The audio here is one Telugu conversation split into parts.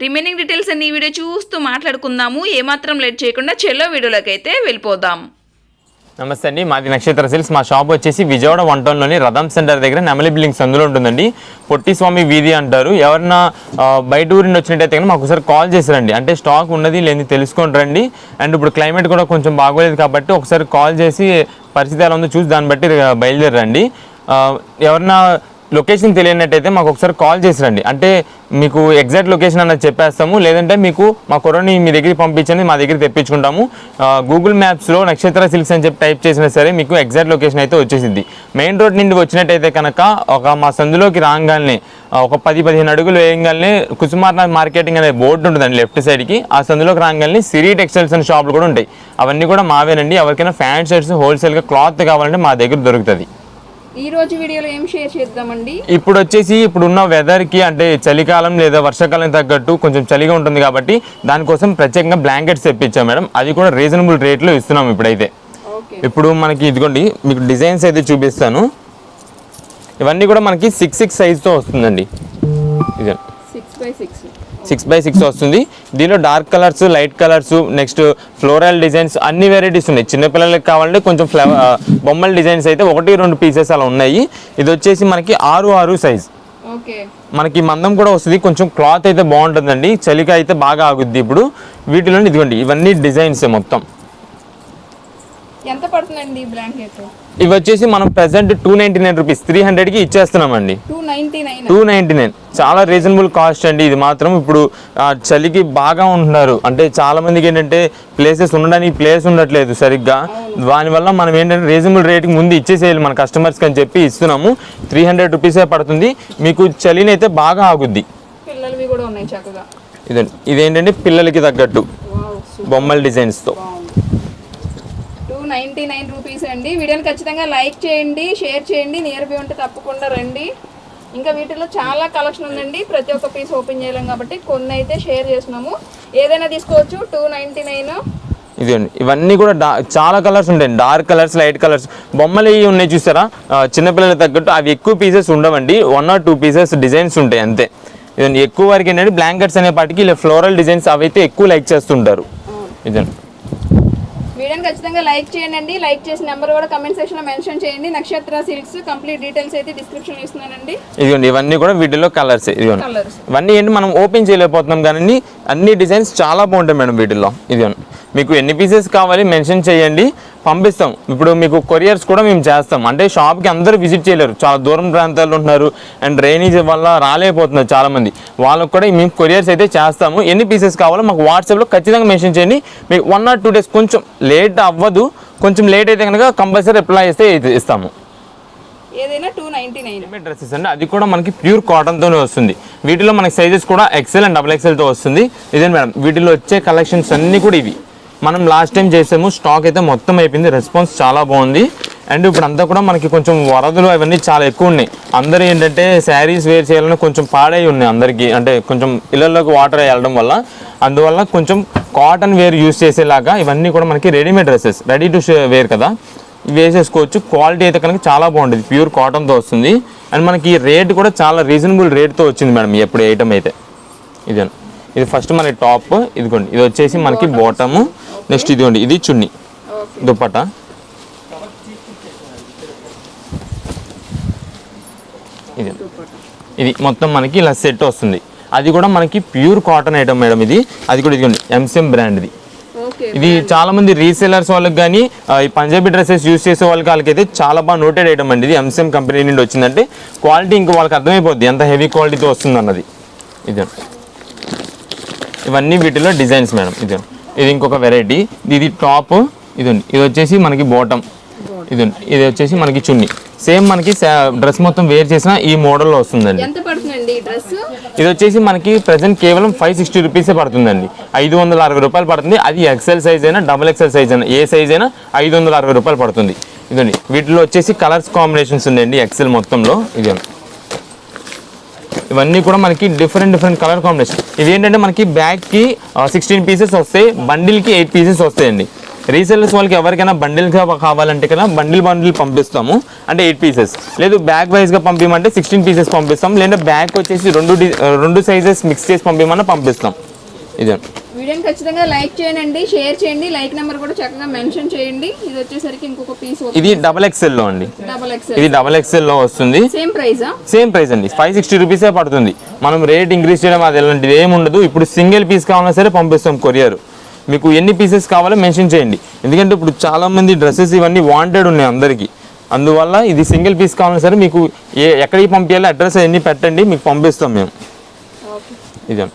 రిమైనింగ్ డీటెయిల్స్ అన్ని ఈ వీడియో చూస్తూ మాట్లాడుకుందాము. ఏమాత్రం లేట్ చేయకుండా చెల్లో వీడియోలోకి అయితే వెళ్ళిపోదాం. నమస్తే అండి. మాది నక్షత్ర సిల్స్ మా షాప్ వచ్చేసి విజయవాడ వన్ టౌన్లోని రథం సెంటర్ దగ్గర నెమలి బిల్డింగ్స్ అందులో ఉంటుందండి. పొట్టి స్వామి వీధి అంటారు. ఎవరన్నా బయట ఊరిని వచ్చినట్టయితే కనుక మాకు ఒకసారి కాల్ చేసిరండి. అంటే స్టాక్ ఉన్నది లేని తెలుసుకొని రండి. అండ్ ఇప్పుడు క్లైమేట్ కూడా కొంచెం బాగోలేదు కాబట్టి ఒకసారి కాల్ చేసి పరిస్థితి ఎలా ఉందో చూసి దాన్ని బట్టి బయలుదేరండి. ఎవరన్నా లొకేషన్ తెలియనట్టయితే మాకు ఒకసారి కాల్ చేసి రండి. అంటే మీకు ఎగ్జాక్ట్ లొకేషన్ అన్నది చెప్పేస్తాము. లేదంటే మీకు మా కుర్రని మీ దగ్గరికి పంపించండి మా దగ్గర తెప్పించుకుంటాము. గూగుల్ మ్యాప్స్లో నక్షత్ర సిల్క్స్ అని చెప్పి టైప్ చేసినా సరే మీకు ఎగ్జాక్ట్ లొకేషన్ అయితే వచ్చేసింది మెయిన్ రోడ్ నుండి వచ్చినట్టయితే కనుక ఒక మా సందులోకి రాగానే ఒక పది పదిహేను అడుగులు వేయగానే కుసుమార్నాథ్ మార్కెటింగ్ అనే బోర్డు ఉంటుందండి లెఫ్ట్ సైడ్కి. ఆ సందులోకి రాగానే సిరి టెక్స్టైల్స్ అనే షాపులు కూడా ఉంటాయి. అవన్నీ కూడా మావేనండి. ఎవరికైనా ఫ్యాన్ షర్ట్స్ హోల్సేల్గా క్లాత్ కావాలంటే మా దగ్గర దొరుకుతుంది. ఈ రోజు వీడియోలో ఏం షేర్ చేద్దామండి? ఇప్పుడు వచ్చేసి ఇప్పుడున్న వెదర్కి అంటే చలికాలం లేదా వర్షాకాలం తగ్గట్టు కొంచెం చలిగా ఉంటుంది కాబట్టి దానికోసం ప్రత్యేకంగా బ్లాంకెట్స్ తెప్పించాం మేడం. అది కూడా రీజనబుల్ రేట్లో ఇస్తున్నాం ఇప్పుడైతే. ఇప్పుడు మనకి ఇదిగోండి మీకు డిజైన్స్ అయితే చూపిస్తాను. ఇవన్నీ కూడా మనకి సిక్స్ సిక్స్ సైజ్తో వస్తుందండి. ఇది six by six six by six వస్తుంది. దీనిలో dark colours light colours next floral designs అన్ని వెరైటీస్ ఉన్నాయి. చిన్నపిల్లలకి కావాలంటే కొంచెం ఫ్లవర్ బొమ్మల డిజైన్స్ అయితే ఒకటి రెండు పీసెస్ అలా ఉన్నాయి. ఇది వచ్చేసి మనకి ఆరు ఆరు సైజ్ మనకి మందం కూడా వస్తుంది. కొంచెం క్లాత్ అయితే బాగుంటుందండి. చలిగా అయితే బాగా ఆగుద్ది ఇప్పుడు. వీటిలో ఇదిగోండి ఇవన్నీ డిజైన్స్ మొత్తం. ఎంత పడుతుందండి ఈ బ్లాంకెట్ ఇవి వచ్చేసి మనం present two ninety nine rupees three హండ్రెడ్కి ఇచ్చేస్తున్నామండి. Two ninety nine two ninety nine చాలా రీజనబుల్ కాస్ట్ అండి ఇది మాత్రం. ఇప్పుడు చలికి బాగా ఉంటున్నారు. అంటే చాలా మందికి ఏంటంటే ప్లేసెస్ ఉండడానికి ప్లేస్ ఉండట్లేదు సరిగ్గా. దానివల్ల మనం ఏంటంటే రీజనబుల్ రేట్కి ముందు ఇచ్చేసేయాలి మన కస్టమర్స్కి అని చెప్పి ఇస్తున్నాము. త్రీ హండ్రెడ్ రూపీసే పడుతుంది. మీకు చలిని అయితే బాగా ఆగుద్ది. పిల్లలవి కూడా ఉన్నాయి చక్కగా. ఇదండి. ఇదేంటంటే పిల్లలకి తగ్గట్టు బొమ్మల డిజైన్స్తో. నైంటీ నైన్ రూపీస్ అండి. వీడియోని ఖచ్చితంగా లైక్ చేయండి షేర్ చేయండి నియర్ బై ఉంటే తప్పకుండా రండి. ఇంకా వీటిలో చాలా కలెక్షన్ ఉందండి. ప్రతి ఒక్క పీస్ ఓపెన్ చేయలేం కాబట్టి కొన్ని అయితే షేర్ చేస్తున్నాము. ఏదైనా తీసుకోవచ్చు టూ నైంటీ నైన్. ఇదండి ఇవన్నీ కూడా చాలా కలర్స్ ఉంటాయండి. Dark colours light colours. బొమ్మలు ఇవి ఉన్నాయి చూసారా? చిన్నపిల్లలకి తగ్గట్టు అవి ఎక్కువ పీసెస్ ఉండవండి. One or two pieces designs ఉంటాయి అంతే. ఇదండి ఎక్కువ వరకు ఏంటంటే బ్లాంకెట్స్ అనే పాటికి ఇలా ఫ్లోరల్ డిజైన్స్ అవి అయితే ఎక్కువ లైక్ చేస్తుంటారు. ఇదండి. వీడియోని ఖచ్చితంగా లైక్ చేయండి. లైక్ చేసిన నెంబర్ కూడా కమెంట్ సెక్షన్లో మెన్షన్ చేయండి. నక్షత్ర సిల్క్స్ కంప్లీట్ డీటెయిల్స్ అయితే డిస్క్రిప్షన్ ఇస్తున్నానండి. ఇదిగోండి ఇవన్నీ కూడా వీటిలో కలర్స్. ఇదిగోండి. కలర్స్. ఇవన్నీ ఏంటి మనం ఓపెన్ చేయలేకపోతున్నాం కానీ అన్ని డిజైన్స్ చాలా బాగుంటాయి మేడం వీటిల్లో. ఇదిగోండి. మీకు ఎన్ని పీసెస్ కావాలి మెన్షన్ చేయండి. పంపిస్తాం. ఇప్పుడు మీకు కొరియర్స్ కూడా మేము చేస్తాం. అంటే షాప్కి అందరూ విజిట్ చేయలేరు. చాలా దూరం ప్రాంతాల్లో ఉంటున్నారు. అండ్ డ్రైనేజ్ వల్ల రాలేకపోతున్నారు చాలామంది. వాళ్ళకి కూడా మేము కొరియర్స్ అయితే చేస్తాము. ఎన్ని పీసెస్ కావాలో మాకు వాట్సాప్లో ఖచ్చితంగా మెన్షన్ చేయండి. మీకు వన్ ఆర్ టూ డేస్ కొంచెం లేట్ అవ్వదు. కొంచెం లేట్ అయితే కనుక కంపల్సరీ రిప్లై చేస్తే ఇస్తాము. ఏదైనా టూ నైంటీ నైన్ డ్రెస్సెస్ అండి. అది కూడా మనకి ప్యూర్ కాటన్తోనే వస్తుంది. వీటిలో మనకి సైజెస్ కూడా ఎక్సెల్ అండ్ డబుల్ ఎక్సెల్తో వస్తుంది. ఇదే మేడం వీటిలో వచ్చే కలెక్షన్స్ అన్నీ కూడా ఇవి. మనం లాస్ట్ టైం చేసాము స్టాక్ అయితే మొత్తం అయిపోయింది రెస్పాన్స్ చాలా బాగుంది. అండ్ ఇప్పుడు అంతా కూడా మనకి కొంచెం వరదలు అవన్నీ చాలా ఎక్కువ ఉన్నాయి. అందరూ ఏంటంటే శారీస్ వేర్ చేయాలని కొంచెం పాడై ఉన్నాయి అందరికీ. అంటే కొంచెం ఇళ్ళలోకి వాటర్ వెళ్ళడం వల్ల. అందువల్ల కొంచెం కాటన్ వేర్ యూస్ చేసేలాగా ఇవన్నీ కూడా మనకి readymade dresses ready to wear కదా. వేసేసుకోవచ్చు. క్వాలిటీ అయితే కనుక చాలా బాగుంటుంది. ప్యూర్ కాటన్తో వస్తుంది. అండ్ మనకి ఈ రేట్ కూడా చాలా రీజనబుల్ రేట్తో వచ్చింది మేడం ఎప్పుడు వేయటం అయితే. ఇదే ఇది ఫస్ట్ మనకి టాప్ ఇదిగోండి ఇది వచ్చేసి మనకి బాటము నెక్స్ట్ ఇదిగోండి ఇది చున్నీ దుప్పట. ఇది. ఇది మొత్తం మనకి ఇలా సెట్ వస్తుంది. అది కూడా మనకి ప్యూర్ కాటన్ ఐటమ్ మేడం ఇది. అది కూడా ఇదిగోండి ఎంసీఎం బ్రాండ్ది ఇది. చాలా మంది రీసేలర్స్ వాళ్ళకి కానీ ఈ పంజాబీ డ్రెస్సెస్ యూస్ చేసే వాళ్ళకి వాళ్ళకైతే చాలా బాగా నోటెడ్ ఐటమ్ అండి ఇది. ఎంసీఎం కంపెనీ నుండి వచ్చిందంటే క్వాలిటీ ఇంకా వాళ్ళకి అర్థమైపోద్ది ఎంత హెవీ క్వాలిటీతో వస్తుంది అన్నది ఇది ఇవన్నీ వీటిలో డిజైన్స్ మేడం. ఇది ఇది ఇంకొక వెరైటీ ఇది టాప్ ఇది ఇది వచ్చేసి మనకి బాటమ్ ఇది ఇది వచ్చేసి మనకి చున్నీ. సేమ్ మనకి డ్రెస్ మొత్తం వేర్ చేసిన ఈ మోడల్లో వస్తుందండి. ఇది వచ్చేసి మనకి ప్రజెంట్ కేవలం ఫైవ్ సిక్స్టీ రూపీసే పడుతుందండి. ఐదు వందల అరవై రూపాయలు పడుతుంది. అది ఎక్సెల్ సైజ్ అయినా డబుల్ ఎక్సెల్ సైజ్ అయినా ఏ సైజ్ అయినా ఐదు వందల అరవై రూపాయలు పడుతుంది. ఇదండి వీటిలో వచ్చేసి కలర్స్ కాంబినేషన్స్ ఉన్నాయండి ఎక్సెల్ మొత్తంలో. ఇది ఇవన్నీ కూడా మనకి డిఫరెంట్ డిఫరెంట్ కలర్ కాంబినేషన్ ఇవి ఏంటంటే మనకి బ్యాగ్కి సిక్స్టీన్ పీసెస్ వస్తాయి బండిల్కి ఎయిట్ పీసెస్ వస్తాయండి. రీసెల్లర్స్ వాళ్ళకి ఎవరికైనా బండిల్గా కావాలంటే కదా బండిల్ బండిల్ పంపిస్తాము. అంటే ఎయిట్ పీసెస్ లేదు బ్యాగ్ వైజ్గా పంపించమంటే సిక్స్టీన్ పీసెస్ పంపిస్తాం. లేదంటే బ్యాగ్ వచ్చేసి రెండు రెండు సైజెస్ మిక్స్ చేసి పంపించమన్నా పంపిస్తాం. ఇదే. వీడియోని ఖచ్చితంగా లైక్ చేయండి షేర్ చేయండి లైక్ నెంబర్ కూడా చక్కగా మెన్షన్ చేయండి. ఇది వచ్చేసరికి ఇంకొక పీస్ ఇది డబల్ ఎక్స్ఎల్లో అండి. డబల్ ఎక్స్ఎల్ ఇది డబల్ ఎక్స్ఎల్లో వస్తుంది. సేమ్ ప్రైజా సేమ్ ప్రైస్ అండి. ఫైవ్ సిక్స్టీ రూపీసే పడుతుంది. మనం రేట్ ఇంక్రీజ్ చేయడం అది ఎలాంటిది ఏమి ఉండదు. ఇప్పుడు సింగిల్ పీస్ కావాలన్నా సరే పంపిస్తాం కొరియర్ మీకు ఎన్ని పీసెస్ కావాలో మెన్షన్ చేయండి. ఎందుకంటే ఇప్పుడు చాలా మంది డ్రెస్సెస్ ఇవన్నీ వాంటెడ్ ఉన్నాయి అందరికీ. అందువల్ల ఇది సింగిల్ పీస్ కావాలన్నా సరే మీకు ఏ ఎక్కడికి పంపించాలో అడ్రస్ అన్ని పెట్టండి. మీకు పంపిస్తాం మేము. ఇదే.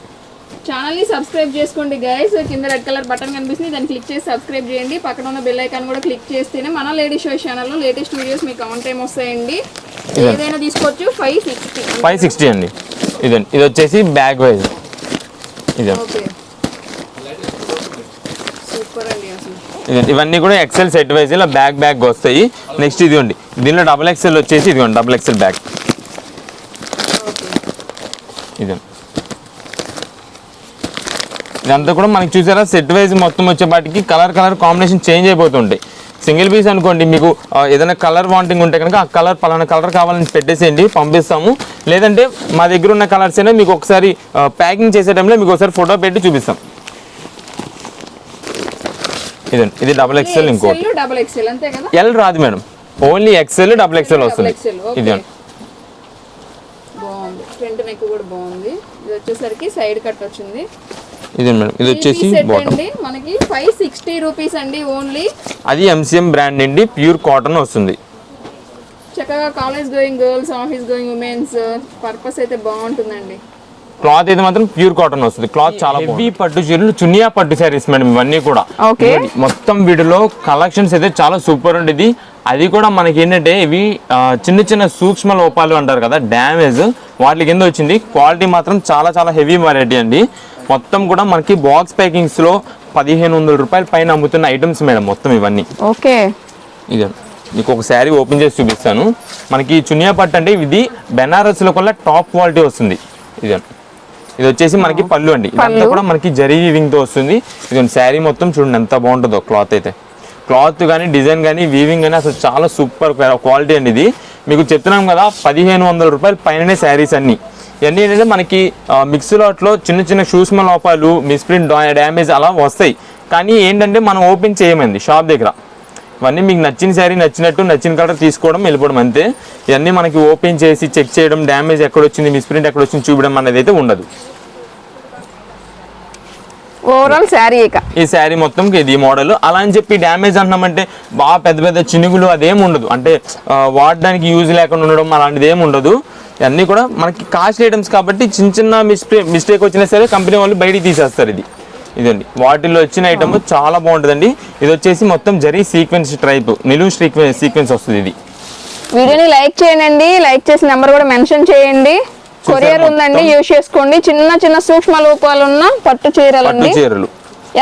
ఛానల్ని సబ్స్క్రైబ్ చేసుకోండి గైస్ కింద రెడ్ కలర్ బటన్ కనిపిస్తుంది. దాన్ని క్లిక్ చేసి సబ్స్క్రైబ్ చేయండి. పక్కన ఉన్న బెల్ ఐకాన్ కూడా క్లిక్ చేస్తేనే మన లేడీ షో ఛానల్లో లేటెస్ట్ వీడియోస్ మీకు ఆన్ టైం వస్తాయండి. ఏదైనా తీసుకోవచ్చు. ఫైవ్ సిక్స్టీ ఫైవ్ సిక్స్టీ అండి. ఇదండి ఇది వచ్చేసి బ్యాగ్ వైజ్ ఇదే. ఇదండి ఇవన్నీ కూడా ఎక్సెల్ సెట్ వైజ్ ఇలా బ్యాగ్ బ్యాగ్ వస్తాయి. నెక్స్ట్ ఇదిగోండి. దీనిలో డబుల్ ఎక్సెల్ వచ్చేసి ఇదిగోండి. డబుల్ ఎక్సెల్ బ్యాగ్ ఓకే ఇదే. ఇదంతా కూడా మనకి చూసారా? సెట్ వైజ్ మొత్తం వచ్చేపాటికి కలర్ కలర్ కాంబినేషన్ చేంజ్ అయిపోతుంటాయి సింగిల్ పీస్ అనుకోండి మీకు ఏదైనా కలర్ వాంటింగ్ ఉంటే కనుక ఆ కలర్ పలానా కలర్ కావాలని పెట్టేసేయండి పంపిస్తాము. లేదంటే మా దగ్గర ఉన్న కలర్స్ అయినా మీకు ఒకసారి ప్యాకింగ్ చేసే టైంలో మీకు ఒకసారి ఫోటో పెట్టి చూపిస్తాం. ఇదండి ఇది డబుల్ ఎక్స్ఎల్ ఇంకోటి ఎల్ రాదు madam. Only XL double XL వస్తుంది. ఇది బాగుంది. ఫ్రంట్ నెక్ కూడా బాగుంది. ఇది వచ్చేసరికి సైడ్ కట్ వచ్చింది. ఇది మేడం ఇది వచ్చేసి బాటమ్ అండి. మనకి ఫైవ్ సిక్స్టీ రూపీస్ అండి ఓన్లీ అది ఎంసీఎం బ్రాండ్ నుండి ప్యూర్ కాటన్ వస్తుంది. చక్కగా college going girls office going womens purpose అయితే బాగుంటుందండి. క్లాత్ అయితే మాత్రం ప్యూర్ కాటన్ వస్తుంది. క్లాత్ చాలా హెవీ పట్టు చీరలు చునియా పట్టు శారీస్ మేడం ఇవన్నీ కూడా. ఇవన్నీ మొత్తం వీటిలో కలెక్షన్స్ అయితే చాలా సూపర్ ఉండేది. అది కూడా మనకి ఏంటంటే ఇవి చిన్న చిన్న సూక్ష్మ లోపాలు అంటారు కదా డ్యామేజ్ వాటి కింద వచ్చింది. క్వాలిటీ మాత్రం చాలా చాలా హెవీ వెరైటీ అండి. మొత్తం కూడా మనకి బాక్స్ ప్యాకింగ్స్లో పదిహేను వందల రూపాయల పైన అమ్ముతున్న ఐటమ్స్ మేడం మొత్తం ఇవన్నీ. ఓకే. ఇదే. మీకు ఒక శారీ ఓపెన్ చేసి చూపిస్తాను. మనకి చునియా పట్టు అంటే ఇది బెనారస్లో కల్లా టాప్ క్వాలిటీ వస్తుంది. ఇదే. ఇది వచ్చేసి మనకి పళ్ళు అండి. ఇదంతా కూడా మనకి జరీ వీవింగ్తో వస్తుంది. ఇది శారీ మొత్తం చూడండి ఎంత బాగుంటుందో క్లాత్ అయితే. క్లాత్ కానీ డిజైన్ కానీ వీవింగ్ కానీ అసలు చాలా సూపర్ క్వాలిటీ అండి ఇది. మీకు చెప్తున్నాం కదా పదిహేను వందల రూపాయల పైననే శారీస్ అన్ని. ఇవన్నీ ఏంటంటే మనకి మిక్స్ లాట్లో చిన్న చిన్న సూక్ష్మ లోపాలు మిస్ప్రింట్ డ్యామేజ్ అలా వస్తాయి. కానీ ఏంటంటే మనం ఓపెన్ చేయమంది షాప్ దగ్గర. ఇవన్నీ మీకు నచ్చిన శారీ నచ్చినట్టు నచ్చిన కలర్ తీసుకోవడం వెళ్ళిపోవడం అంతే. ఇవన్నీ మనకి ఓపెన్ చేసి చెక్ చేయడం డ్యామేజ్ ఎక్కడ వచ్చింది మిస్ప్రింట్ ఎక్కడ వచ్చింది చూపడం అనేది అయితే ఉండదు. ఓవరాల్ శారీ ఇక. ఈ శారీ మొత్తం ఇది మోడల్ అలా అని చెప్పి డ్యామేజ్ అంటున్నామంటే బాగా పెద్ద పెద్ద చినుగులు అదేం ఉండదు. అంటే వాడడానికి యూజ్ లేకుండా ఉండడం అలాంటిది ఏం ఉండదు. ఇవన్నీ కూడా మనకి కాస్ట్లీ ఐటమ్స్ కాబట్టి చిన్న చిన్న మిస్టే మిస్టేక్ వచ్చినా సరే కంపెనీ వాళ్ళు బయటికి తీసేస్తారు ఇది. ఇదండి వాటిల్లో వచ్చిన ఐటమ్ చాలా బాగుంటుందండి. ఇది వచ్చేసి మొత్తం జరీ సీక్వెన్స్ ట్రైప్ నిలువు సీక్వెన్స్ సీక్వెన్స్ వస్తుంది ఇది. వీడియోని లైక్ చేయండి లైక్ చేసి నెంబర్ కూడా మెన్షన్ చేయండి. కొరియర్ ఉందండి యూజ్ చేసుకోండి. చిన్న చిన్న సూక్ష్మ లోపాలు ఉన్న పట్టు పట్టు చీరలు.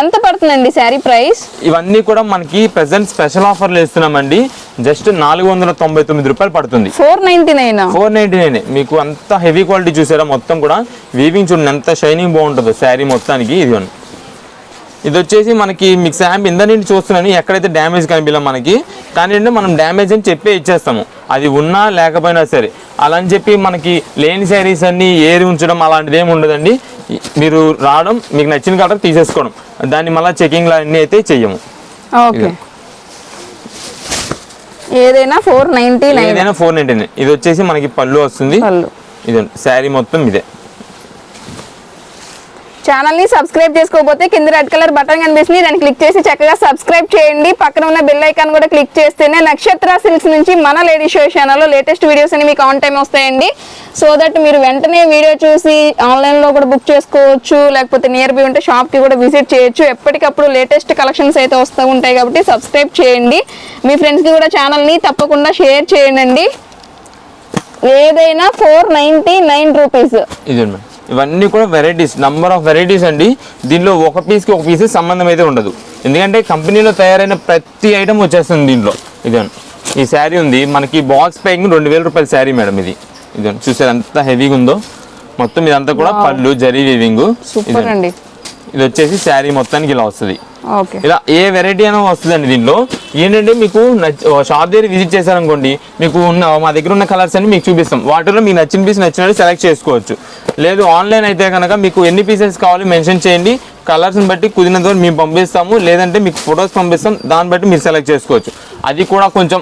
ఎంత పడుతుందండి శారీ ప్రైస్? ఇవన్నీ కూడా మనకి ప్రెసెంట్ స్పెషల్ ఆఫర్లు ఇస్తున్నామండి. జస్ట్ నాలుగు వందల తొంభై తొమ్మిది రూపాయలు పడుతుంది. Four ninety nine? Four ninety nine. మీకు అంత హెవీ క్వాలిటీ చూసారా మొత్తం కూడా వీవింగ్ చూడండి ఎంత షైనింగ్ బాగుంటుందో శారీ మొత్తానికి. ఇది. ఇది వచ్చేసి మనకి మీకు శాంప్ ఇంద నుండి చూస్తున్నాను. ఎక్కడైతే డ్యామేజ్ కనిపించలే మనకి కానీ మనం డ్యామేజ్ అని చెప్పే ఇచ్చేస్తాము. అది ఉన్నా లేకపోయినా సరే. అలా అని చెప్పి మనకి లేని శారీస్ అన్ని ఏరి ఉంచడం అలాంటిది ఏమి ఉండదండి. మీరు రావడం మీకు నచ్చిన కలర్ తీసేసుకోవడం. దాన్ని మళ్ళీ చెకింగ్ అన్నీ అయితే చెయ్యము. ఓకే. ఏదైనా ఫోర్ నైన్టీ నైన్ ఏదైనా ఫోర్ నైన్టీ నైన్ ఇది వచ్చేసి మనకి పళ్ళు వస్తుంది. ఇది శారీ మొత్తం ఇదే. ఛానల్ని సబ్స్క్రైబ్ చేసుకోకపోతే కింద రెడ్ కలర్ బటన్ కనిపిస్తుంది. దాన్ని క్లిక్ చేసి చక్కగా సబ్స్క్రైబ్ చేయండి. పక్కన ఉన్న బెల్ ఐకాన్ కూడా క్లిక్ చేస్తేనే నక్షత్ర సిల్క్స్ నుంచి మన లేడీ షో ఛానల్లో లేటెస్ట్ వీడియోస్ అని మీకు ఆన్ టైం వస్తాయండి. సో దట్ మీరు వెంటనే వీడియో చూసి ఆన్లైన్లో కూడా బుక్ చేసుకోవచ్చు. లేకపోతే నియర్ బై ఉంటే షాప్కి కూడా విజిట్ చేయొచ్చు. ఎప్పటికప్పుడు లేటెస్ట్ కలెక్షన్స్ అయితే వస్తూ ఉంటాయి కాబట్టి సబ్స్క్రైబ్ చేయండి. మీ ఫ్రెండ్స్కి కూడా ఛానల్ని తప్పకుండా షేర్ చేయండి. ఏదైనా ఫోర్ నైన్టీ నైన్ రూపీస్ ఇవన్నీ కూడా వెరైటీస్ నంబర్ ఆఫ్ వెరైటీస్ అండి. దీనిలో ఒక పీస్కి ఒక పీస్ సంబంధం అయితే ఉండదు. ఎందుకంటే కంపెనీలో తయారైన ప్రతి ఐటమ్ వచ్చేస్తుంది దీంట్లో. ఇదండి ఈ శారీ ఉంది. మనకి బాక్స్ ప్యాకింగ్ రెండు వేల రూపాయల శారీ మేడం ఇది. ఇదండి చూసారు ఎంత హెవీగా ఉందో. మొత్తం ఇదంతా కూడా పళ్ళు జరీ వీవింగ్ సూపర్ అండి. ఇది వచ్చేసి శారీ మొత్తానికి ఇలా వస్తుంది. ఓకే. ఇలా ఏ వెరైటీ అయినా వస్తుందండి దీనిలో ఏంటంటే మీకు షాప్ దగ్గర విజిట్ చేశారనుకోండి మీకు ఉన్న మా దగ్గర ఉన్న కలర్స్ అన్ని మీకు చూపిస్తాం. వాటిలో మీకు నచ్చిన పీస్ నచ్చినట్టు సెలెక్ట్ చేసుకోవచ్చు. లేదు ఆన్లైన్ అయితే కనుక మీకు ఎన్ని పీసెస్ కావాలి మెన్షన్ చేయండి. కలర్స్ని బట్టి కుదిరినంత మేము పంపిస్తాము. లేదంటే మీకు ఫొటోస్ పంపిస్తాం. దాన్ని బట్టి మీరు సెలెక్ట్ చేసుకోవచ్చు. అది కూడా కొంచెం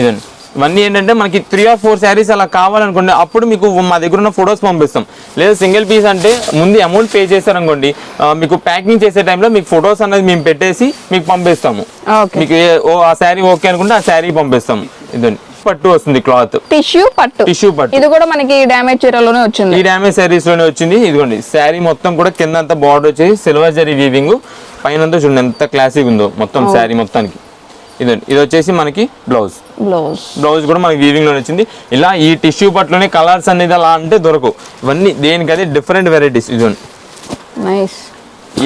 ఇదండి. ఇవన్నీ ఏంటంటే మనకి త్రీ ఆర్ ఫోర్ శారీస్ అలా కావాలనుకోండి అప్పుడు మీకు మా దగ్గర ఉన్న ఫొటోస్ పంపిస్తాం. లేదా సింగిల్ పీస్ అంటే ముందు అమౌంట్ పే చేశారనుకోండి మీకు ప్యాకింగ్ చేసే టైంలో మీకు ఫొటోస్ అనేది మేము పెట్టేసి మీకు పంపిస్తాము. మీకు ఆ శారీ ఓకే అనుకుంటే ఆ శారీ పంపిస్తాము. ఇదండి. పట్టు వస్తుంది క్లాత్ టిష్యూ పట్టు. టిష్యూ పట్టు. ఇది కూడా మనకి డ్యామేజ్ చీరలోనే వచ్చింది. ఈ డ్యామేజ్ శారీస్లోనే వచ్చింది. ఇదిగోండి శారీ మొత్తం కూడా కింద అంతా బార్డర్ వచ్చేసి సిల్వర్ జరీ వీవింగ్ పైన చూడండి ఎంత క్లాసిక్ ఉందో మొత్తం శారీ మొత్తానికి. ఇదండి ఇది వచ్చేసి మనకి బ్లౌజ్ బ్లౌజ్ బ్లౌజ్ కూడా మనకి వీవింగ్లో వచ్చింది. ఇలా ఈ టిష్యూ పట్టులోనే కలర్స్ అనేది అలా అంటే దొరకవు. ఇవన్నీ దేనికదే? డిఫరెంట్ వెరైటీస్ ఇదిగోండి నైస్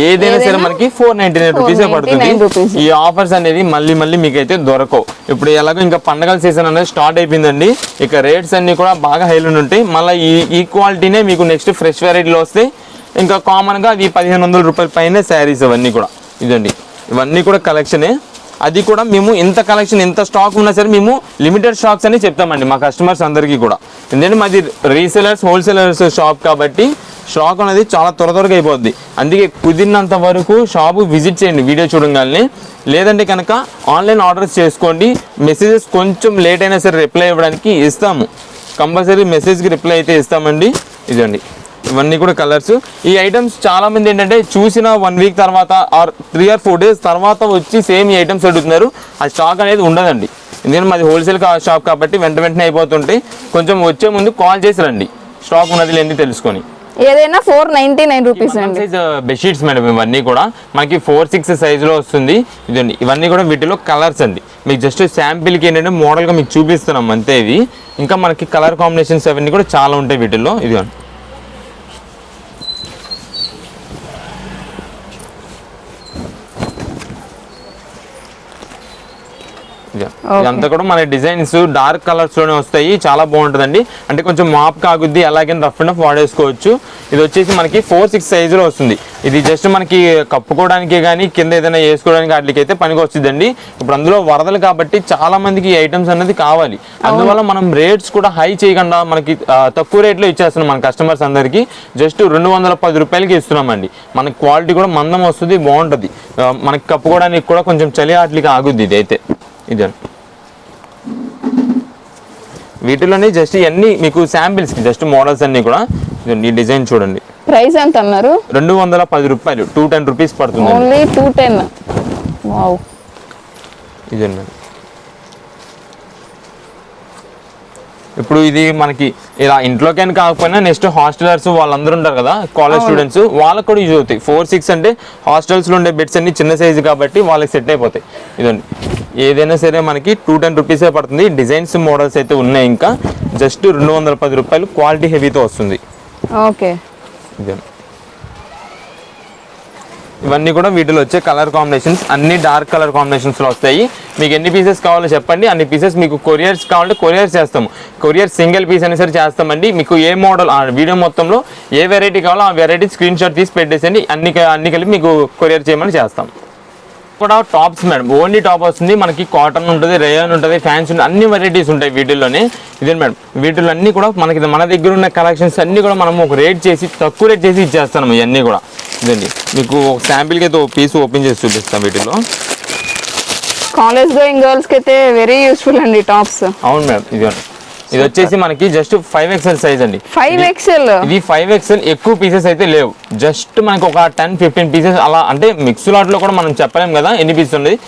ఏదైనా సరే మనకి four ninety nine rupees 499 rupees. పడుతుంది. ఈ ఆఫర్స్ అనేది మళ్ళీ మళ్ళీ మీకు అయితే దొరకవు. ఇప్పుడు ఎలాగో ఇంకా పండగల సీజన్ అనేది స్టార్ట్ అయిపోయిందండి. ఇక రేట్స్ అన్ని కూడా బాగా హైలో ఉంటాయి. మళ్ళీ ఈ ఈ క్వాలిటీనే మీకు నెక్స్ట్ ఫ్రెష్ వెరైటీలో వస్తాయి ఇంకా కామన్గా అది పదిహేను వందల రూపాయల పైన శారీస్ అవన్నీ కూడా. ఇదండి. ఇవన్నీ కూడా కలెక్షనే అది కూడా మేము ఇంత కలెక్షన్ ఎంత స్టాక్ ఉన్నా సరే మేము లిమిటెడ్ స్టాక్స్ అని చెప్తామండి మా కస్టమర్స్ అందరికీ కూడా. ఎందుకంటే మాది రీసెలర్స్ హోల్సేలర్స్ షాప్ కాబట్టి స్టాక్ అనేది చాలా త్వర త్వరగా అయిపోద్ది. అందుకే కుదిరినంత వరకు షాపు విజిట్ చేయండి వీడియో చూడగానే. లేదంటే కనుక ఆన్లైన్ ఆర్డర్స్ చేసుకోండి. మెసేజెస్ కొంచెం లేట్ అయినా సరే రిప్లై ఇవ్వడానికి ఇస్తాము. కంపల్సరీ మెసేజ్కి రిప్లై అయితే ఇస్తామండి. ఇదండి ఇవన్నీ కూడా కలర్స్. ఈ ఐటమ్స్ చాలా మంది ఏంటంటే చూసిన వన్ వీక్ తర్వాత or three or four days తర్వాత వచ్చి సేమ్ ఈ ఐటమ్స్ అడుగుతున్నారు. ఆ స్టాక్ అనేది ఉండదండి. ఎందుకంటే మాది హోల్సేల్ షాప్ కాబట్టి వెంట వెంటనే అయిపోతుంటాయి కొంచెం వచ్చే ముందు కాల్ చేసి రండి. స్టాక్ ఉన్నది లేని తెలుసుకొని. ఏదైనా ఫోర్ నైన్టీ నైన్ రూపీస్ అండి. బెడ్షీట్స్ మేడం ఇవన్నీ కూడా మనకి ఫోర్ సిక్స్ సైజులో వస్తుంది. ఇదండి. ఇవన్నీ కూడా వీటిలో కలర్స్ అండి. మీకు జస్ట్ శాంపిల్కి ఏంటంటే మోడల్గా మీకు చూపిస్తున్నాం అంతే ఇవి ఇంకా మనకి కలర్ కాంబినేషన్స్ అవన్నీ కూడా చాలా ఉంటాయి వీటిల్లో. ఇదిగోండి. ఇదంతా కూడా మన డిజైన్స్ డార్క్ కలర్స్లోనే వస్తాయి. చాలా బాగుంటుందండి. అంటే కొంచెం మాప్ కాగుద్ది అలాగే రఫ్ అండ్ వాడేసుకోవచ్చు. ఇది వచ్చేసి మనకి ఫోర్ సిక్స్ సైజ్లో వస్తుంది. ఇది జస్ట్ మనకి కప్పుకోవడానికి కానీ కింద ఏదైనా వేసుకోవడానికి వాటికి అయితే పనికి వచ్చిందండి ఇప్పుడు అందులో వరదలు కాబట్టి చాలా మందికి ఐటమ్స్ అనేది కావాలి. అందువల్ల మనం రేట్స్ కూడా హై చేయకుండా మనకి తక్కువ రేట్లో ఇచ్చేస్తున్నాం మన కస్టమర్స్ అందరికీ. జస్ట్ రెండు వందల పది రూపాయలకి ఇస్తున్నామండి. మనకి క్వాలిటీ కూడా మందం వస్తుంది బాగుంటుంది. మనకి కప్పుకోవడానికి కూడా కొంచెం చలి ఆటలకి ఆగుద్ది ఇది అయితే ఇదే వీటిలోనే జస్ట్ ఇవన్నీ మీకు శాంపిల్స్ జస్ట్ మోడల్స్ అన్ని కూడా. ఈ డిజైన్ చూడండి. ప్రైస్ ఎంత అన్నారు? రెండు వందల పది రూపాయలు టూ టెన్ రూపీస్ పడుతుంది. ఓన్లీ టూ టెన్ ఇదండి ఇప్పుడు ఇది మనకి ఇలా ఇంట్లోకైనా కాకపోయినా నెక్స్ట్ హాస్టలర్స్ వాళ్ళందరూ ఉంటారు కదా కాలేజ్ స్టూడెంట్స్ వాళ్ళకి కూడా యూజ్ అవుతాయి. ఫోర్ సిక్స్ అంటే హాస్టల్స్లో ఉండే బెడ్స్ అన్ని చిన్న సైజు కాబట్టి వాళ్ళకి సెట్ అయిపోతాయి. ఇదండి ఏదైనా సరే మనకి టూ టెన్ రూపీసే పడుతుంది. డిజైన్స్ మోడల్స్ అయితే ఉన్నాయి ఇంకా. జస్ట్ రెండు వందల పది రూపాయలు క్వాలిటీ హెవీతో వస్తుంది. ఓకే. ఇవన్నీ కూడా వీటిలో వచ్చే కలర్ కాంబినేషన్స్ అన్ని డార్క్ కలర్ కాంబినేషన్స్లో వస్తాయి. మీకు ఎన్ని పీసెస్ కావాలో చెప్పండి. అన్ని పీసెస్ మీకు కొరియర్స్ కావాలంటే కొరియర్స్ చేస్తాము. కొరియర్ సింగిల్ పీస్ అయినా సరే చేస్తామండి. మీకు ఏ మోడల్ ఆ వీడియో మొత్తంలో ఏ వెరైటీ కావాలో ఆ వెరైటీ స్క్రీన్ షాట్ తీసి పెట్టేసండి అన్ని అన్ని కలిపి మీకు కొరియర్ చేయమని చేస్తాం. కూడా టాప్స్ మేడం. ఓన్లీ టాప్ వస్తుంది. మనకి కాటన్ ఉంటుంది రేయన్ ఉంటుంది ఫ్యాన్స్ ఉంటుంది అన్ని వెరైటీస్ ఉంటాయి వీటిల్లోనే. ఇదే మేడం. వీటిలో అన్ని కూడా మనకి మన దగ్గర ఉన్న కలెక్షన్స్ అన్ని కూడా మనం ఒక రేట్ చేసి తక్కువ రేట్ చేసి ఇచ్చేస్తాము ఇవన్నీ కూడా. ఇదండి. మీకు ఒక శాంపిల్కి అయితే ఒక పీస్ ఓపెన్ చేసి చూపిస్తాం వీటిలో కాలేజ్ గోయింగ్ గర్ల్స్కి అయితే వెరీ యూస్ఫుల్ అండి టాప్స్. అవును మేడం. ఇదిగోండి. ఇది వచ్చేసి మనకి జస్ట్ ఫైవ్ ఎక్స్ఎల్ సైజ్ అండి. ఫైవ్ ఎక్స్ఎల్ ఇది ఫైవ్ ఎక్స్ఎల్ ఎక్కువ పీసెస్ అయితే లేవు. జస్ట్ మనకి ఒక టెన్ ఫిఫ్టీన్ పీసెస్ అలా అంటే మిక్స్ లాట్లో కూడా మనం చెప్పలేం కదా ఎన్ని పీసెస్ ఉన్నాయి.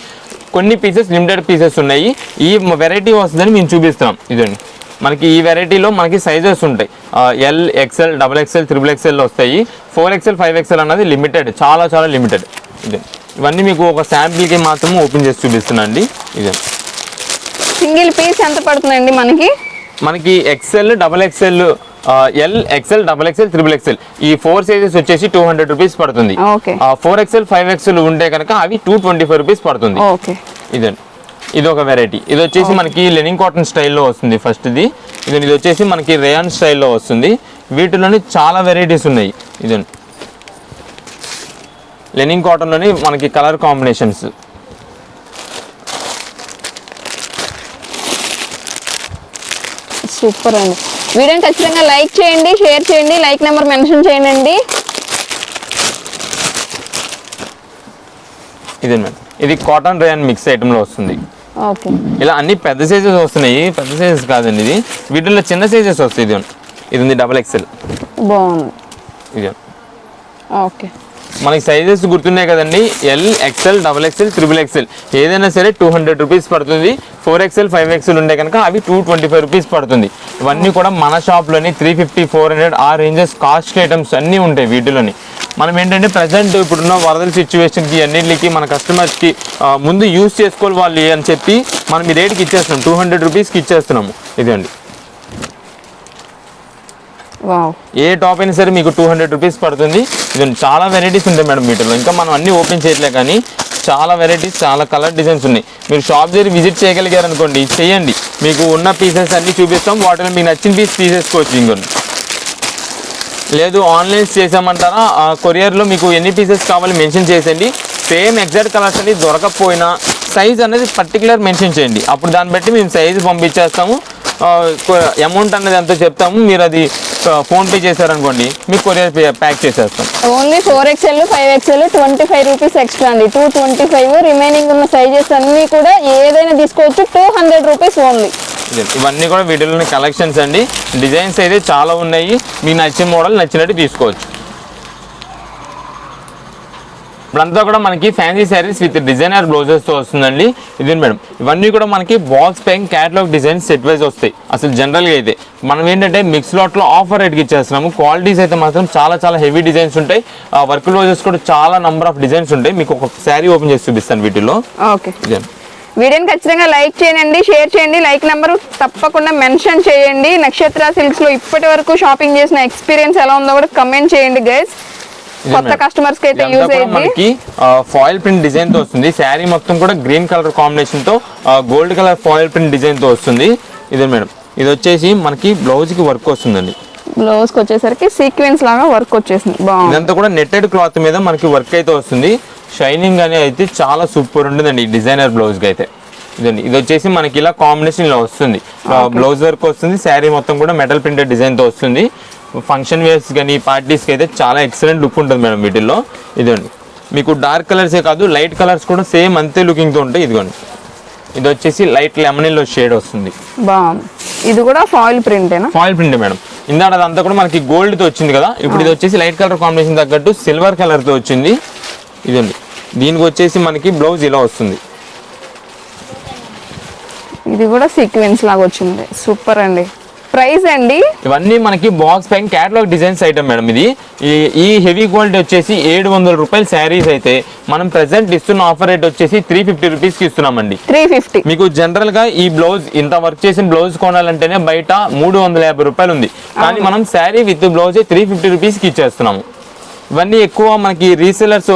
కొన్ని పీసెస్ లిమిటెడ్ పీసెస్ ఉన్నాయి. ఈ వెరైటీ వస్తుందని మేము చూపిస్తున్నాం. ఇదండి మనకి ఈ వెరైటీలో మనకి సైజెస్ ఉంటాయి. L XL double XL triple XL వస్తాయి. ఫోర్ ఎక్స్ఎల్ ఫైవ్ ఎక్స్ఎల్ అన్నది లిమిటెడ్ చాలా చాలా లిమిటెడ్ ఇదే ఇవన్నీ మీకు ఒక శాంపిల్కి మాత్రం ఓపెన్ చేసి చూపిస్తున్నా అండి ఇదే సింగిల్ పీస్ ఎంత పడుతుందండి మనకి? మనకి XL double XL L XL double XL triple XL ఈ ఫోర్ సైజెస్ వచ్చేసి టూ హండ్రెడ్ రూపీస్ పడుతుంది. ఫోర్ ఎక్సెల్ ఫైవ్ ఎక్సెల్ ఉంటే కనుక అవి టూ ట్వంటీ ఫైవ్ రూపీస్ పడుతుంది ఇదండి. ఇది ఒక వెరైటీ ఇది వచ్చేసి మనకి లెనిన్ కాటన్ స్టైల్లో వస్తుంది ఫస్ట్ ఇది ఇది ఇది వచ్చేసి మనకి రేయాన్ స్టైల్లో వస్తుంది. వీటిలోని చాలా వెరైటీస్ ఉన్నాయి. ఇదండి. లెనిన్ కాటన్లోని మనకి కలర్ కాంబినేషన్స్ సూపర్ అండి. వీడియోని ఖచ్చితంగా లైక్ చేయండి షేర్ చేయండి లైక్ నెంబర్ మెన్షన్ చేయండి ఇదే ఇది కాటన్ రేయాన్ మిక్స్ ఐటెంలో వస్తుంది. ఓకే. ఇలా అన్ని పెద్ద సైజెస్ వస్తున్నాయి. పెద్ద సైజెస్ కాదండి ఇది. వీటిలో చిన్న సైజెస్ వస్తాయి. ఇది ఇది ఉంది డబల్ ఎక్సెల్ బాగుంది. ఇది. ఓకే. మనకి సైజెస్ గుర్తున్నాయి కదండి. L XL double XL triple XL ఏదైనా సరే టూ హండ్రెడ్ రూపీస్ పడుతుంది. ఫోర్ ఎక్సెల్ ఫైవ్ ఎక్సెల్ ఉంటే కనుక అవి టూ ట్వంటీ ఫైవ్ రూపీస్ పడుతుంది. ఇవన్నీ కూడా మన షాప్లోని త్రీ ఫిఫ్టీ ఫోర్ హండ్రెడ్ ఆ రేంజెస్ కాస్ట్ ఐటమ్స్ అన్నీ ఉంటాయి వీటిలోని. మనం ఏంటంటే ప్రజెంట్ ఇప్పుడున్న వరదల సిచ్యువేషన్కి అన్నింటికి మన కస్టమర్స్కి ముందు యూస్ చేసుకోవాలి వాళ్ళు అని చెప్పి మనం ఈ రేట్కి ఇచ్చేస్తున్నాం. టూ హండ్రెడ్ రూపీస్కి ఇచ్చేస్తున్నాము. ఇదండి ఏ టాప్ అయినా సరే మీకు టూ హండ్రెడ్ రూపీస్ పడుతుంది. ఇది చాలా వెరైటీస్ ఉంటాయి మేడం వీటిలో ఇంకా మనం అన్ని ఓపెన్ చేయట్లే కానీ చాలా వెరైటీస్ చాలా కలర్ డిజైన్స్ ఉన్నాయి. మీరు షాప్ దగ్గర విజిట్ చేయగలిగారు అనుకోండి చేయండి. మీకు ఉన్న పీసెస్ అన్ని చూపిస్తాం. వాటిలో మీకు నచ్చిన పీస్ తీసేసుకోవచ్చు ఇంకొన్ని లేదు ఆన్లైన్ చేసామంటారా? ఆ కొరియర్లో మీకు ఎన్ని పీసెస్ కావాలి మెన్షన్ చేసేయండి. సేమ్ ఎగ్జాక్ట్ కలర్స్ అనేది దొరకకపోయినా సైజ్ అనేది పర్టికులర్ మెన్షన్ చేయండి. అప్పుడు దాన్ని బట్టి మేము సైజ్ పంపించేస్తాము. అమౌంట్ అనేది ఎంతో చెప్తాము. మీరు అది ఫోన్పే చేశారనుకోండి మీకు కొరియర్ ప్యాక్ చేసేస్తాం. Only four XL five XL twenty five rupees extra అండి. టూ ట్వంటీ ఫైవ్ రిమైనింగ్ ఉన్న సైజెస్ అన్నీ కూడా ఏదైనా తీసుకోవచ్చు టూ హండ్రెడ్ రూపీస్ ఓన్లీ. ఇవన్నీ కూడా వీటిలోని కలెక్షన్స్ అండి. డిజైన్స్ అయితే చాలా ఉన్నాయి. మీకు నచ్చిన మోడల్ నచ్చినట్టు తీసుకోవచ్చు. ఇప్పుడంతా కూడా మనకి ఫ్యాన్సీ శారీస్ విత్ డిజైనర్ బ్లౌజెస్తో వస్తుందండి. ఇది మేడం? ఇవన్నీ కూడా మనకి box paying catalogue designs set wise వస్తాయి. అసలు జనరల్గా అయితే. మనం ఏంటంటే మిక్స్ లాట్లో ఆఫర్ రేట్కి ఇచ్చేస్తున్నాము. క్వాలిటీస్ అయితే మాత్రం చాలా చాలా హెవీ డిజైన్స్ ఉంటాయి. వర్క్ బ్లౌజెస్ కూడా చాలా నంబర్ ఆఫ్ డిజైన్స్ ఉంటాయి. మీకు ఒక శారీ ఓపెన్ చేసి చూపిస్తాను వీటిలో ఓకే. వీడియోని ఖచ్చితంగా లైక్ చేయండి షేర్ చేయండి. లైక్ నెంబర్ తప్పకుండా మెన్షన్ చేయండి. నక్షత్ర సిల్క్స్లో ఇప్పటి వరకు షాపింగ్ చేసిన ఎక్స్పీరియన్స్ ఎలా ఉందో కూడా కమెంట్ చేయండి గైస్ కొత్త. కస్టమర్స్కి అయితే యూజ్ మనకి ఫాయిల్ ప్రింట్ డిజైన్తో వస్తుంది. శారీ మొత్తం కూడా గ్రీన్ కలర్ కాంబినేషన్తో గోల్డ్ కలర్ ఫాయిల్ ప్రింట్ డిజైన్తో వస్తుంది. ఇదే మేడం. ఇది వచ్చేసి మనకి బ్లౌజ్కి వర్క్ వస్తుందండి. బ్లౌజ్కి వచ్చేసరికి సీక్వెన్స్ లాగా వర్క్ వచ్చేసింది. బాగుంది. ఇదంతా కూడా నెట్టెడ్ క్లాత్ మీద మనకి వర్క్ అయితే వస్తుంది. షైనింగ్ అనేది అయితే చాలా సూపర్ ఉంటుందండి ఈ డిజైనర్ బ్లౌజ్కి అయితే. ఇదండి. ఇది వచ్చేసి మనకి ఇలా కాంబినేషన్లో వస్తుంది. బ్లౌజ్ వర్క్ వస్తుంది. శారీ మొత్తం కూడా మెటల్ ప్రింటెడ్ డిజైన్తో వస్తుంది. ఫంక్షన్ వేర్స్ కానీ పార్టీస్కి అయితే చాలా ఎక్సలెంట్ లుక్ ఉంటుంది మేడం వీటిల్లో. ఇదండి మీకు డార్క్ కలర్సే కాదు లైట్ కలర్స్ కూడా సేమ్ అంతే లుకింగ్తో ఉంటాయి. ఇదిగోండి. ఇది వచ్చేసి లైట్ లెమనీలో షేడ్ వస్తుంది. ఇది కూడా ఫాయిల్ ప్రింటేనా ఫాయిల్ ప్రింట్ మేడం. ఇందాక అదంతా కూడా మనకి గోల్డ్తో వచ్చింది కదా. ఇప్పుడు ఇది వచ్చేసి లైట్ కలర్ కాంబినేషన్ తగ్గట్టు సిల్వర్ కలర్తో వచ్చింది. ఇదండి దీనికి వచ్చేసి మనకి బ్లౌజ్ ఇలా వస్తుంది. ఇది కూడా సీక్వెన్స్ లాగా వచ్చింది. సూపర్ అండి. ప్రైస్ అండి? ఇవన్నీ మనకి బాక్స్ పైన క్యాటలాగ్ డిజైన్స్ ఐటమ్ మేడం ఇది. ఈ- హెవీ క్వాలిటీ వచ్చేసి ఏడు వందల రూపాయల శారీస్ అయితే మనం ప్రెసెంట్ ఇస్తున్న ఆఫర్ రేట్ వచ్చేసి త్రీ ఫిఫ్టీ రూపీస్కి ఇస్తున్నామండి. త్రీ ఫిఫ్టీ మీకు జనరల్గా ఈ బ్లౌజ్ ఇంత వర్క్ చేసిన బ్లౌజ్ కొనాలంటేనే బయట మూడు వందల యాభై రూపాయలు ఉంది. కానీ మనం sari with blouse three fifty రూపీస్కి ఇచ్చేస్తున్నాము. ఇవన్నీ ఎక్కువ మనకి రీసెలర్స్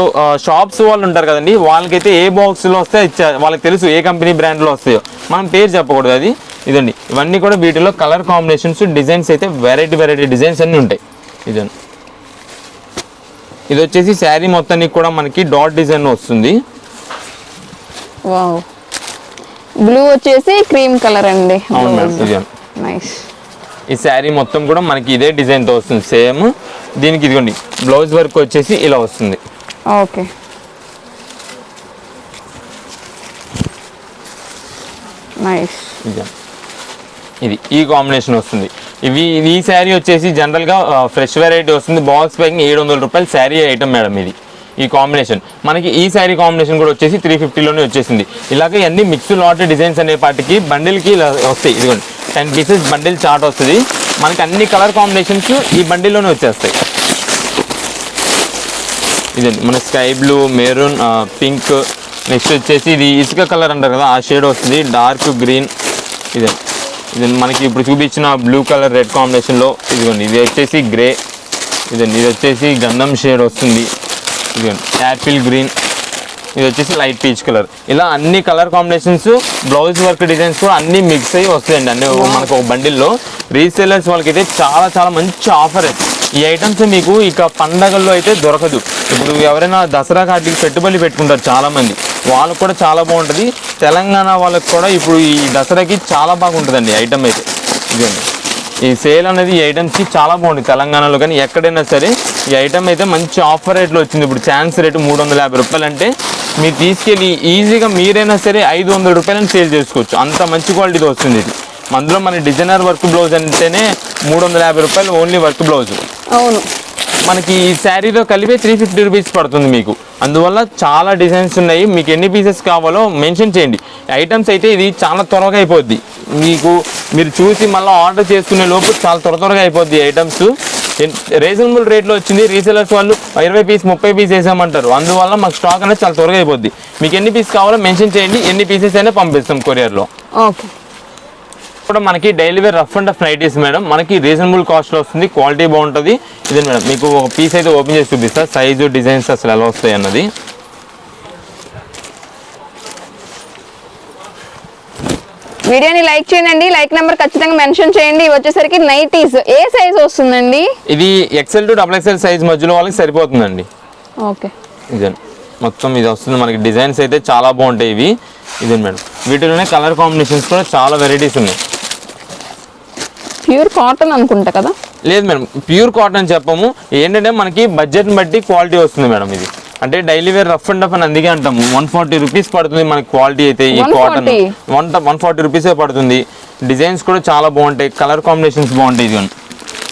షాప్స్ వాళ్ళు ఉంటారు కదండి. వాళ్ళకైతే ఏ బాక్స్లో వస్తే వాళ్ళకి తెలుసు ఏ కంపెనీ బ్రాండ్లో వస్తాయో. మనం పేరు చెప్పకూడదు అది. ఇదండి. ఇవన్నీ కూడా వీటిలో కలర్ కాంబినేషన్స్ డిజైన్స్ అయితే వెరైటీ వెరైటీ డిజైన్స్ అన్నీ ఉంటాయి. ఇదండి. ఇది వచ్చేసి శారీ మొత్తానికి కూడా మనకి డాట్ డిజైన్ వస్తుంది. బ్లూ వచ్చేసి క్రీమ్ కలర్ అండి. అవును నైస్ ఈ శారీ మొత్తం కూడా మనకి ఇదే డిజైన్తో వస్తుంది. సేమ్ దీనికి ఇదిగోండి బ్లౌజ్ వర్క్ వచ్చేసి ఇలా వస్తుంది. ఓకే. నైస్. ఇదే. ఈ కాంబినేషన్ వస్తుంది. ఇవి ఇది ఈ శారీ వచ్చేసి జనరల్గా ఫ్రెష్ వెరైటీ వస్తుంది. బాక్స్ ప్యాకింగ్ ఏడు వందల రూపాయలు శారీ ఐటమ్ మేడం ఇది ఈ కాంబినేషన్. మనకి ఈ శారీ కాంబినేషన్ కూడా వచ్చేసి త్రీ ఫిఫ్టీలోనే వచ్చేసింది. ఇలాగే అన్ని మిక్స్ లాట్ డిజైన్స్ అనే పాటికి బండిల్కి ఇలా వస్తాయి. ఇదిగోండి టెన్ పీసెస్ బండిల్ చార్ట్ వస్తుంది. మనకి అన్ని కలర్ కాంబినేషన్స్ ఈ బండిల్లోనే వచ్చేస్తాయి. ఇదండి మన sky blue maroon pink next వచ్చేసి ఇది ఇసుక కలర్ అంటారు కదా ఆ షేడ్ వస్తుంది డార్క్ గ్రీన్. ఇదే ఇది మనకి ఇప్పుడు చూపించిన బ్లూ కలర్ రెడ్ కాంబినేషన్లో ఇదిగోండి ఇది వచ్చేసి గ్రే. ఇదండి ఇది వచ్చేసి గంధం షేడ్ వస్తుంది. ఇదిగోండి యాపిల్ గ్రీన్. ఇది వచ్చేసి లైట్ పీచ్ కలర్. ఇలా అన్ని colour combinations blouse work designs కూడా అన్ని మిక్స్ అయ్యి వస్తాయండి అన్ని మనకు ఒక బండిల్లో. రీసేలర్స్ వాళ్ళకైతే చాలా చాలా మంచి ఆఫర్ ఈ ఐటమ్స్ మీకు ఇక పండగల్లో అయితే దొరకదు. ఇప్పుడు ఎవరైనా దసరా కాటికి పెట్టుబడి పెట్టుకుంటారు చాలామంది. వాళ్ళకు కూడా చాలా బాగుంటుంది. తెలంగాణ వాళ్ళకి కూడా ఇప్పుడు ఈ దసరాకి చాలా బాగుంటుందండి ఐటమ్ అయితే. ఇదండి ఈ సేల్ అనేది ఈ ఐటమ్స్కి చాలా బాగుంది తెలంగాణలో కానీ ఎక్కడైనా సరే ఈ ఐటమ్ అయితే మంచి ఆఫర్ రేట్లో వచ్చింది. ఇప్పుడు ఛాన్స్ రేటు మూడు వందల యాభై రూపాయలు అంటే మీరు తీసుకెళ్ళి ఈజీగా మీరైనా సరే ఐదు వందల రూపాయలని సేల్ చేసుకోవచ్చు. అంత మంచి క్వాలిటీతో వస్తుంది ఇది. అందులో మన డిజైనర్ వర్క్ బ్లౌజ్ అంటేనే మూడు వందల యాభై రూపాయలు ఓన్లీ వర్క్ బ్లౌజ్. అవును. మనకి ఈ శారీతో కలిపి త్రీ ఫిఫ్టీ రూపీస్ పడుతుంది మీకు. అందువల్ల చాలా డిజైన్స్ ఉన్నాయి. మీకు ఎన్ని పీసెస్ కావాలో మెన్షన్ చేయండి. ఐటమ్స్ అయితే ఇది చాలా త్వరగా అయిపోద్ది. మీకు మీరు చూసి మళ్ళీ ఆర్డర్ చేసుకునే లోపు చాలా త్వర త్వరగా అయిపోద్ది ఐటమ్స్ రీజనబుల్ రేట్లో వచ్చింది. రీసేలర్స్ వాళ్ళు ఇరవై పీస్ ముప్పై పీస్ వేసామంటారు. అందువల్ల మాకు స్టాక్ అనేది చాలా త్వరగా అయిపోద్ది. మీకు ఎన్ని పీస్ కావాలో మెన్షన్ చేయండి. ఎన్ని పీసెస్ అయినా పంపిస్తాం కొరియర్లో ఓకే. కూడా మనకి daily wear rough and tough nighties madam మనకి రీజనబుల్ కాస్ట్లో వస్తుంది. క్వాలిటీ బాగుంటుంది. ఇదే మేడం మీకు ఒక పీస్ అయితే ఓపెన్ చేసి చూపిస్తా. సైజు డిజైన్స్ అసలు ఎలా వస్తాయి అన్నది. వీడియోని లైక్ చేయండి. లైక్ నెంబర్ ఖచ్చితంగా మెన్షన్ చేయండి. వచ్చేసరికి నైటీస్. ఏ సైజ్ వస్తుందండి? ఇది XL to double XL size మధ్యలో వాళ్ళకి సరిపోతుందండి. ఓకే. ఇదే. మొత్తం ఇది వస్తుంది. మనకి డిజైన్స్ అయితే చాలా బాగుంటాయి ఇవి. ఇదే మేడం వీటిలోనే కలర్ కాంబినేషన్స్ కూడా చాలా వెరైటీస్ ఉన్నాయి. ప్యూర్ కాటన్ అనుకుంటా కదా? లేదు మేడం ప్యూర్ కాటన్ చెప్పము. ఏంటంటే మనకి బడ్జెట్ని బట్టి క్వాలిటీ వస్తుంది మేడం ఇది. అంటే daily wear rough and tough అని అందుకే అంటాము. వన్ ఫార్టీ రూపీస్ పడుతుంది మనకి క్వాలిటీ అయితే ఈ 140? కాటన్. వన్ వన్ ఫార్టీ రూపీసే పడుతుంది. డిజైన్స్ కూడా చాలా బాగుంటాయి. కలర్ కాంబినేషన్స్ బాగుంటాయి ఇది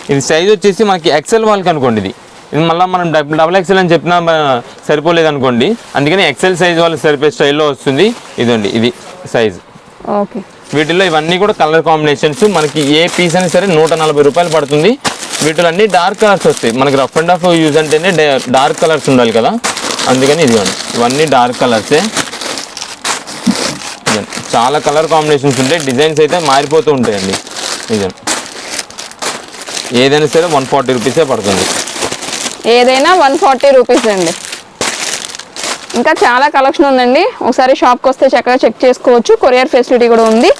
ఇది సైజ్ వచ్చేసి మనకి ఎక్సెల్ వాళ్ళకి అనుకోండి ఇది. ఇది మళ్ళీ మనం డబ్- డబుల్ ఎక్సెల్ అని చెప్పినా సరిపోలేదు అనుకోండి. అందుకని ఎక్సెల్ సైజ్ వాళ్ళకి సరిపోయే స్టైల్లో వస్తుంది. ఇదండి ఇది సైజ్ ఓకే. వీటిలో ఇవన్నీ కూడా కలర్ కాంబినేషన్స్. మనకి ఏ పీస్ అయినా సరే నూట నలభై రూపాయలు పడుతుంది. వీటిలో అన్ని డార్క్ కలర్స్ వస్తాయి. మనకి రఫ్ అండ్ రఫ్ యూజ్ అంటేనే డార్క్ కలర్స్ ఉండాలి కదా. అందుకని ఇదిగోండి. ఇవన్నీ డార్క్ కలర్సే. చాలా కలర్ కాంబినేషన్స్ ఉంటాయి. డిజైన్స్ అయితే మారిపోతూ ఉంటాయండి. నిజం ఏదైనా సరే వన్ ఫార్టీ రూపీసే పడుతుంది. ఏదైనా వన్ ఫార్టీ రూపీస్ అండి. ఇంకా చాలా కలెక్షన్ ఉందండి. ఒకసారి షాప్కి వస్తే చక్కగా చెక్ చేసుకోవచ్చు. కొరియర్ ఫెసిలిటీ కూడా ఉంది.